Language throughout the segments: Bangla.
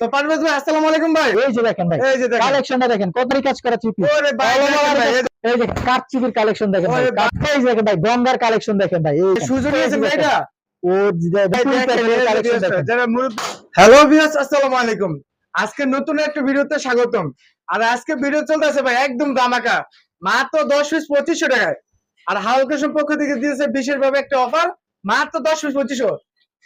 তো পারভেজ ভাই আসসালামু আলাইকুম ভাই। এই যে দেখেন ভাই এই যে দেখেন। কালেকশনটা দেখেন কত কাজ করা চিপি। ওরে ভাই এই এই যে কারচুপির কালেকশন দেখেন ভাই এই যে দেখেন ভাই গঙ্গার কালেকশন দেখেন ভাই এই সুযোগ নিয়েছেন ভাই এটা? ও যারা হ্যালো ভিউয়ার্স আসসালামু আলাইকুম। আজকে নতুন একটা ভিডিওতে স্বাগতম। আর আজকে ভিডিও চলতেছে ভাই একদম দামাকা মাত্র দশ পিস পঁচিশশো টাকায়। আর হালকেশন পক্ষ থেকে দিয়েছে বিশেষ ভাবে একটা অফার মাত্র দশ পিস পঁচিশশো।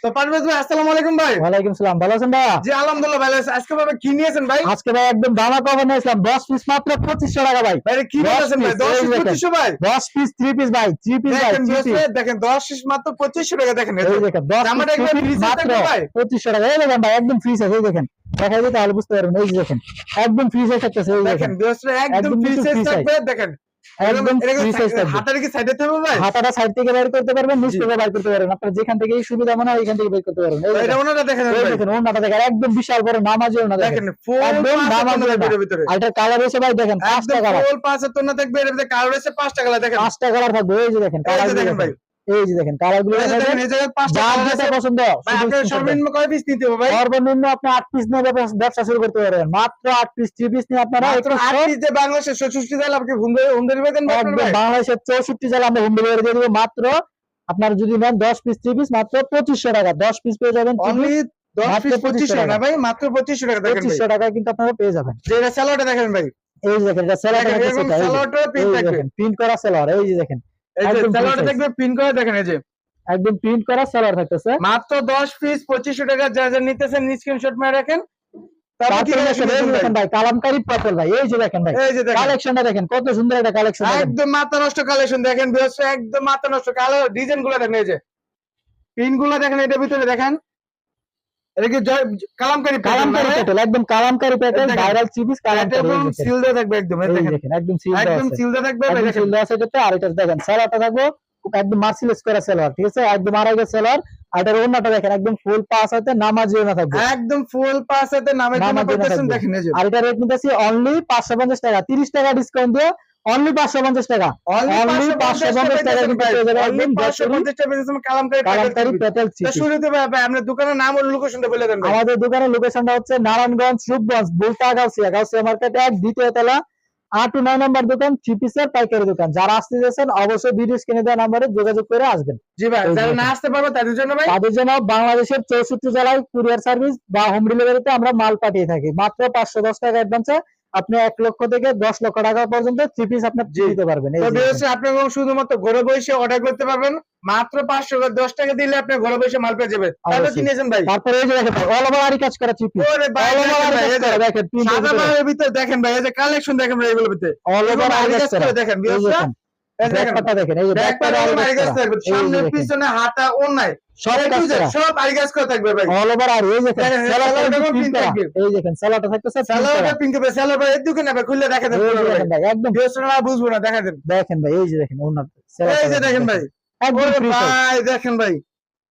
তো পারভেজ ভাই আসসালামু আলাইকুম ভাই। ওয়ালাইকুম সালাম ভালো আছেন ভাই জি আলহামদুলিল্লাহ ভালো আছে। আজকে ভাবে কি নিয়েছেন ভাই? আজকে ভাই একদম দামা নিয়েছিলাম পিস মাত্র টাকা ভাই। কি পিস ভাই? পিস ভাই? পিস ভাই দেখেন মাত্র টাকা দেখেন এই দেখেন থাকবে ভাই? টাকা। এই দেখেন ভাই একদম ফ্রি এই দেখেন। দেখা যায় তাহলে বুঝতে পারবেন। এই দেখেন একদম ফ্রি সাইজ থাকতেছে এই দেখেন। দেখেন একদম একদম ফ্রি সাইজ থাকবে দেখেন। একদম ফ্রি সাইজ থাকবে। হাতার কি ভাই? হাতাটা সাইড থেকে বের করতে পারবেন নিচ থেকে বের করতে পারবেন। আপনার যেখান থেকে সুবিধা মনে হয় এখান থেকে বের করতে পারবেন। এটা দেখেন, দেখেন দেখেন ওনাটা দেখেন। একদম বিশাল বড় নামাজি ওনা দেখেন। একদম নামাজ ভিতরে ভিতরে। আর এটার কালার এসে ভাই দেখেন পাঁচটা কালার ফুল হাতের না দেখবে এর ভিতরে। কালার আছে পাঁচটা কালার দেখেন। পাঁচটা কালার থাকবে এই যে দেখেন কালার যে দেখেন। ভাই। এই যে দেখেন কালারগুলো পছন্দ সর্বনিম্ন কয় পিস নিতে হবে ভাই? সর্বনিম্ন আপনি পিস নিয়ে ব্যবসা- শুরু করতে মাত্র আট পিস থ্রি পিস নিয়ে আপনারা মাত্র আট পিস যে বাংলাদেশে ষষ্ঠী জেলা আপনি হোম ডেলিভারি দেন? বাংলাদেশের চৌষট্টি জেলা আমরা হোম ডেলিভারি দিয়ে দেবো। মাত্র আপনার যদি নেন দশ পিস থ্রি পিস মাত্র পঁচিশশো টাকা। দশ পিস পেয়ে যাবেন অনলি দশ মাত্র পিস 25 পঁচিশশো টাকা। ভাই মাত্র পঁচিশশো টাকা পঁচিশশো টাকায় কিন্তু আপনারা পেয়ে যাবেন। স্যালাডটা দেখেন ভাই। এই যে দেখেন এটা প্রিন্ট করা এই যে দেখেন এই যে size। দেখবে পিন করে দেখেন এই যে। একদম প্রিন্ট করা সেলার থাকতেছে। মাত্র দশ পিস টাকা যা যা নিতেছেন স্ক্রিনশট মেরে রাখেন। ভাই? এই যে দেখেন ভাই। এই যে কালেকশনটা দেখেন কত সুন্দর একটা কালেকশন একদম মাথা নষ্ট কালেকশন দেখেন একদম মাথা নষ্ট। কালো ডিজাইনগুলো দেখেন এই যে। পিনগুলো দেখেন এটার ভিতরে দেখেন। এটা কি কালামকারী কালামকারী মানে? একদম কালামকারী দেখেন। ভাইরাল চিপিস কালামকারী একদম। সিল দেওয়া থাকবে একদম এই এই দেখেন দেখেন একদম সিল একদম সিল দেওয়া থাকবে একদম সিল দেওয়া আছে এটাতে আর এটা দেখেন সেলারটা থাকবে একদম মার্সিলেস করা সেলার ঠিক আছে একদম আড়াই সেলার আর এটার ওন্নাটা দেখেন একদম ফুল পাস আছে নামাজি ওনা থাকবে একদম ফুল পাস হাতে থাকবে। দেখেন আর এটা রেট নিতেছি অনলি পাঁচশো পঞ্চাশ টাকা তিরিশ টাকা ডিসকাউন্ট দিয়ে অনলি পাঁচশো পঞ্চাশ টাকা। Only only 550 টাকা কিন্তু ভাই। পেয়ে যাবেন। একদম 550 টাকা পেয়েছেন কালামকারী কালামকারী pattern প্যাটেল তো শুরুতে ভাই ভাই, আপনার দোকানের নাম ও লোকেশনটা বলে দেন আমাদের দোকানের লোকেশনটা হচ্ছে নারায়ণগঞ্জ রূপগঞ্জ বুলতা গাউসিয়া। গাউসিয়া মার্কেট এক দ্বিতীয় তলা আট নয় নম্বর দোকান চিপিসের পাইকারি দোকান। যারা আসতে যাচ্ছেন অবশ্যই ভিডিও স্ক্রিনে দেওয়া নাম্বারে যোগাযোগ করে আসবেন। জি ভাই যারা না আসতে পারবে তাদের জন্য ভাই। তাদের জন্য বাংলাদেশের চৌষট্টি জেলায় কুরিয়ার সার্ভিস বা হোম ডেলিভারিতে আমরা মাল পাঠিয়ে থাকি। মাত্র পাঁচশো দশ টাকা অ্যাডভান্সে আপনি এক লক্ষ থেকে দশ লক্ষ টাকা পর্যন্ত থ্রি পিস আপনি জি। দিতে পারবেন আপনি শুধুমাত্র ঘরে বসে অর্ডার করতে পারবেন মাত্র পাঁচশো দশ টাকা দিলে আপনি ঘরে বসে মাল পেয়ে যাবেন। তাহলে। কিনেছেন ভাই। তারপরে এই যে দেখেন অল ওভার আরি কাজ করা থ্রি পিস দেখেন ভিতরে। দেখেন ভাই এই যে কালেকশন দেখেন ভাই এগুলোর ভিতরে। অল ওভার আরি কাজ করা। দেখেন। দেখেন এই সামনে পিছনে হাতা সব সব করে থাকবে ভাই। অল ওভার আর এই দেখেন। এই থাকতেছে পিঙ্ক হবে ভাই এদিকে না ভাই খুলে দেখা দেন এই যে দেখেন ভাই একদম বিহসে বুঝব না দেখা দেন দেখেন ভাই এই যে দেখেন ওনার এই যে দেখেন ভাই। একদম ওরে ভাই দেখেন ভাই।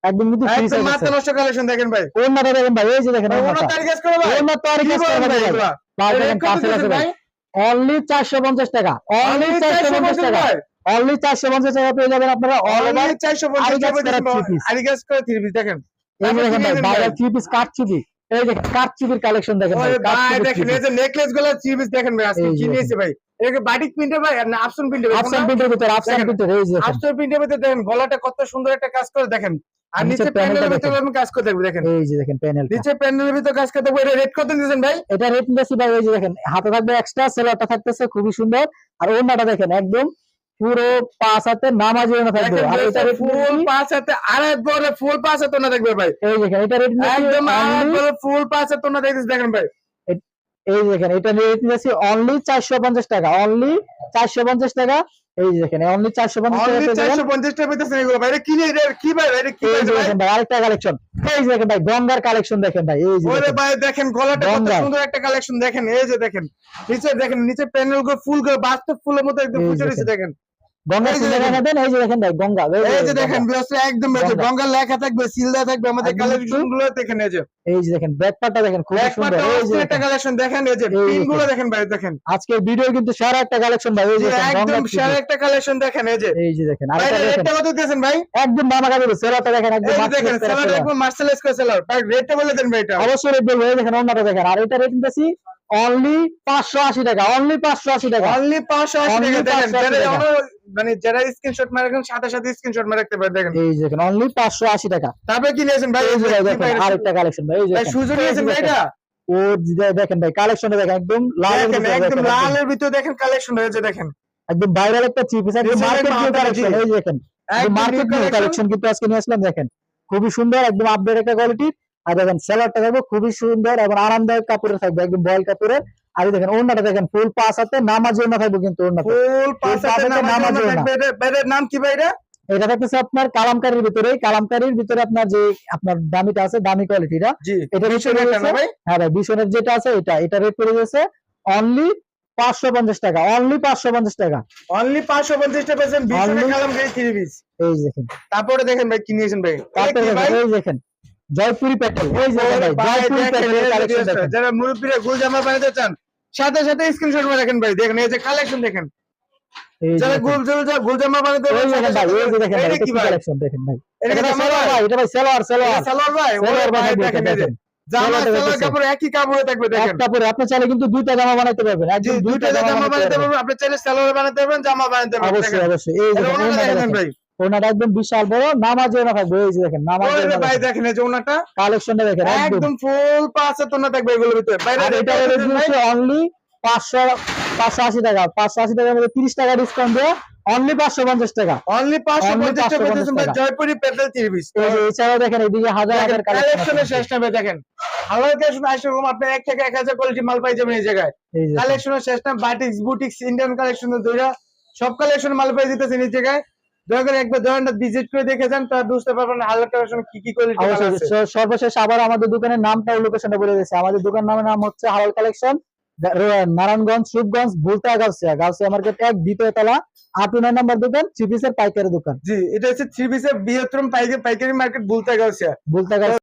একদম কিন্তু free একদম size নষ্ট কালেকশন দেখেন ভাই। ওনাটা দেখেন ভাই এই যে দেখেন ওনার ওনাটা করে ভাই। ওনার তো আর কি কাজ বলেন করা ভাই ভাই এগুলা? ভাই এটা দেখেন কাছে আছে ভাই? ভাই? অনলি চারশো পঞ্চাশ টাকা। অনলি চারশো 450 পঞ্চাশ টাকা। ভাই। অনলি টাকা পেয়ে যাবেন আপনারা অল ওভার Only 450 আরি টাকা করা। আরি কাজ করে থ্রি পিস দেখেন। এই দেখেন ভাই থ্রি পিস এই দেখেন কালেকশন দেখেন ভাই দেখেন এই যে নেকলেসগুলো থ্রি পিস দেখেন ভাই আজকে এই কি নিয়েছে ভাই। এটাকে বাটিক প্রিন্টে ভাই না আপসন প্রিন্টে প্রিন্টের ভিতরে দেখেন। প্রিন্টের এই যে আপসন প্রিন্টের ভিতরে দেখেন গলাটা কত সুন্দর একটা কাজ করে দেখেন। আর নিচে প্যানেলের ভিতরে আমি কাজ করে দেখব দেখেন। এই যে দেখেন প্যানেল নিচে প্যানেলের ভিতরে কাজ করতে এটা রেট কত দিয়েছেন ভাই? এটা রেট বেশি ভাই এই যে দেখেন হাতে থাকবে এক্সট্রা সেলারটা থাকতেছে খুবই সুন্দর। আর ওনাটা দেখেন একদম পুরো পাঁচ হাতে নামাজি ওনা থাকবে। আর এটা ফুল পাঁচ হাতে বড় ফুল পাঁচ হাতে না দেখবে ভাই। এই দেখেন এটা রেট একদম ফুল পাঁচ হাতে না দেখতেছে দেখেন ভাই। এই দেখেন এটা রেট নিয়েছি অনলি চারশো পঞ্চাশ টাকা। অনলি চারশো পঞ্চাশ টাকা। এই দেখেন অনলি চারশো পঞ্চাশ টাকা পেতেছেন এগুলো ভাই। কি নিয়ে কি ভাই? এটা কি? দেখেন ভাই আরেকটা কালেকশন এই যে দেখেন ভাই গঙ্গার কালেকশন দেখেন ভাই। এই যে ওরে ভাই দেখেন গলাটা কত সুন্দর একটা কালেকশন দেখেন। এই যে দেখেন নিচে দেখেন নিচে প্যানেলগুলো ফুলগুলো বাস্তব ফুলের মতো একদম ফুটে রয়েছে দেখেন। গঙ্গা এই যে সিলের দেখেন। এই যে দেখেন ভাই গঙ্গা এই যে দেখেন ভিউয়ার্স একদম এই গঙ্গা। লেখা থাকবে সিলদা থাকবে আমাদের কালেকশনগুলো দেখেন এই যে এই যে দেখেন ব্যাক দেখেন খুব সুন্দর এই যে একটা কালেকশন দেখেন এই যে পিনগুলো দেখেন। দেখেন ভাই দেখেন আজকের ভিডিও কিন্তু সেরা একটা কালেকশন ভাই এই যে একদম গঙ্গা একটা কালেকশন দেখেন এই যে এই যে দেখেন কত দিয়েছেন ভাই একদম মামা সেরাটা দেখেন একদম দেখেন সেরা একদম মার্সেলাইজ করে সেলার ভাই রেটটা বলে দেন ভাই এটা অবশ্যই রেট বলব দেখেন অন্যটা দেখেন আর এটা রেট নিতেছি অনলি পাঁচশো আশি টাকা অনলি পাঁচশো আশি টাকা। অনলি 580 Only টাকা দেখেন 580 যারা টাকা। আমরা- মানে যারা স্ক্রিনশট মারে সাথে সাথে স্ক্রিনশট মারে রাখতে পারেন দেখেন। এই দেখেন অনলি পাঁচশো আশি টাকা। তারপরে কি নিয়েছেন ভাই? এই দেখেন আরেকটা কালেকশন ভাই এই দেখেন। সুজু নিয়েছেন ভাই এটা? ও দেখেন ভাই কালেকশনটা দেখেন একদম লাল একদম লালের ভিতরে দেখেন কালেকশন হয়েছে দেখেন। একদম ভাইরাল একটা চিপ Design মার্কেট মাথা কালেকশন এই দেখেন। মার্কেট কালেকশন কিন্তু আজকে নিয়ে আসলাম দেখেন। খুবই সুন্দর একদম আপডেট একটা কোয়ালিটি আর দেখেন সেলারটা থাকবে খুবই সুন্দর এবং আরামদায়ক কাপড়ের থাকবে একদম বয়েল কাপড়ের। আর দেখেন ওড়নাটা দেখেন ফুল পাস হাতে নামাজ ওড়না থাকবে কিন্তু ফুল হাতে নামাজ ওড়না। নাম কি ভাই এটা থাকতেছে আপনার কালামকারীর ভিতরে। কালামকারীর ভিতরে আপনার যে আপনার দামিটা আছে দামি কোয়ালিটিটা এটা হ্যাঁ ভাই বিশনের যেটা আছে এটা। এটা রেট পড়ে গেছে অনলি পাঁচশো পঞ্চাশ টাকা। অনলি পাঁচশো পঞ্চাশ টাকা। অনলি 550 টাকা পেয়েছেন ভীষণ Only- থ্রি পিস। এই দেখেন। তারপরে দেখেন ভাই কি নিয়েছেন ভাই? তারপরে এই দেখেন। জয়পুরি প্যাটেল এই যে ভাই ভাই, জয়পুরি প্যাটেলের কালেকশন দেখেন। যারা মুরব্বীরা গুল জামা বানাতে চান সাথে সাথে স্ক্রিনশট মারে রাখেন ভাই দেখেন এই যে কালেকশন দেখেন। যারা দেখেন। গুল গুল গুল জামা বানাতে এই দেখেন ভাই এই যে দেখেন ভাই কালেকশন দেখেন ভাই? এটা ভাই সালোয়ার? ভাই ভাই এটা ভাই সালোয়ার সালোয়ার। সালোয়ার ভাই? সালোয়ার ভাই দেখেন দেখেন। জামা সালোয়ার কাপড় একই কাপড়ে থাকবে দেখেন। একটা আপনি চাইলে কিন্তু দুইটা জামা বানাইতে পারবেন দুইটা জামা বানাতে পারবেন। আপনি চাইলে সালোয়ার বানাতে পারবেন জামা বানাতে পারবেন অবশ্যই অবশ্যই। এই যে দেখেন, ওনাটা। একদম বিশাল বড়। নামাজ ওড়না থাকবে এই যে দেখেন নামাজ ভাই দেখেন এই যে ওনাটা। কালেকশনটা দেখেন একদম। ফুল পাঁচ হাত ওনা থাকবে এগুলোর ভিতরে। বাইরে আর এটা রেট দিয়েছে অনলি পাঁচশো পাঁচশো আশি টাকা। পাঁচশো আশি টাকার মধ্যে তিরিশ টাকা ডিসকাউন্ট দিয়ে অনলি পাঁচশো পঞ্চাশ টাকা। অনলি পাঁচশো Only পঞ্চাশ টাকা 550 পেয়েছেন ভাই জয়পুরি পেট্রোল তিরিশ এই এছাড়াও দেখেন এদিকে হাজার হাজার কালেকশনের শেষ নেবে দেখেন। হালাল কালেকশন আসলে এরকম আপনি এক থেকে এক হাজার কোয়ালিটি মাল পাই যাবেন এই জায়গায়। কালেকশনের শেষ না বাটিক্স বুটিক্স ইন্ডিয়ান কালেকশন দুইটা। সব কালেকশন মাল পাই দিতেছেন এই জায়গায়। দয়া করে একবার দোকানটা ভিজিট করে দেখে যান বুঝতে পারবেন কি কি কোয়ালিটি আছে। সর্বশেষ আবার আমাদের দোকানের নামটা লোকেশনটা বলে দিয়েছি। আমাদের দোকান নামের নাম হচ্ছে হালাল কালেকশন নারায়ণগঞ্জ রূপগঞ্জ বুলতা গাউসিয়া। গাউসিয়া মার্কেট এক দ্বিতীয় তলা আট নয় নম্বর দোকান থ্রি পিসের পাইকারি দোকান। জি এটা হচ্ছে থ্রি পিসের বৃহত্তম পাইকারি পাইকারি মার্কেট বুলতা গাউসিয়া। বুলতা গাউসিয়া।